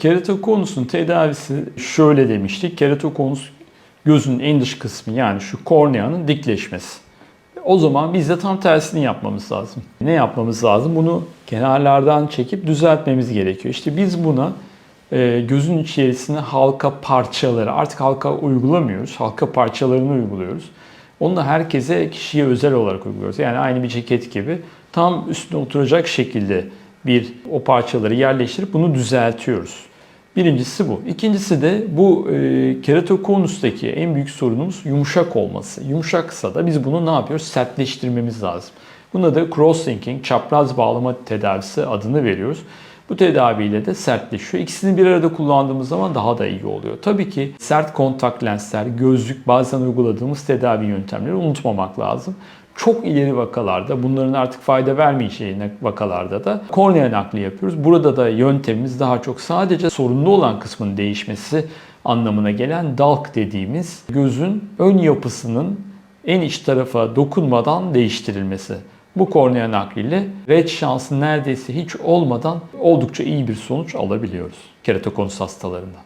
Keratokonus'un tedavisi şöyle demiştik. Keratokonus gözün en dış kısmı yani şu korneanın dikleşmesi. O zaman biz de tam tersini yapmamız lazım. Ne yapmamız lazım? Bunu kenarlardan çekip düzeltmemiz gerekiyor. İşte biz buna e, gözün içerisine halka parçaları, artık halka uygulamıyoruz. Halka parçalarını uyguluyoruz. Onu da herkese kişiye özel olarak uyguluyoruz. Yani aynı bir ceket gibi tam üstüne oturacak şekilde bir o parçaları yerleştirip bunu düzeltiyoruz. Birincisi bu. İkincisi de bu e, keratokonustaki en büyük sorunumuz yumuşak olması. Yumuşaksa da biz bunu ne yapıyoruz? Sertleştirmemiz lazım. Buna da cross-linking, çapraz bağlama tedavisi adını veriyoruz. Bu tedaviyle de sertleşiyor. İkisini bir arada kullandığımız zaman daha da iyi oluyor. Tabii ki sert kontak lensler, gözlük, bazen uyguladığımız tedavi yöntemleri unutmamak lazım. Çok ileri vakalarda, bunların artık fayda vermeyeceğine vakalarda da kornea nakli yapıyoruz. Burada da yöntemimiz daha çok sadece sorunlu olan kısmın değişmesi anlamına gelen dalk dediğimiz gözün ön yapısının en iç tarafa dokunmadan değiştirilmesi. Bu kornea nakliyle red şansı neredeyse hiç olmadan oldukça iyi bir sonuç alabiliyoruz keratokonus hastalarında.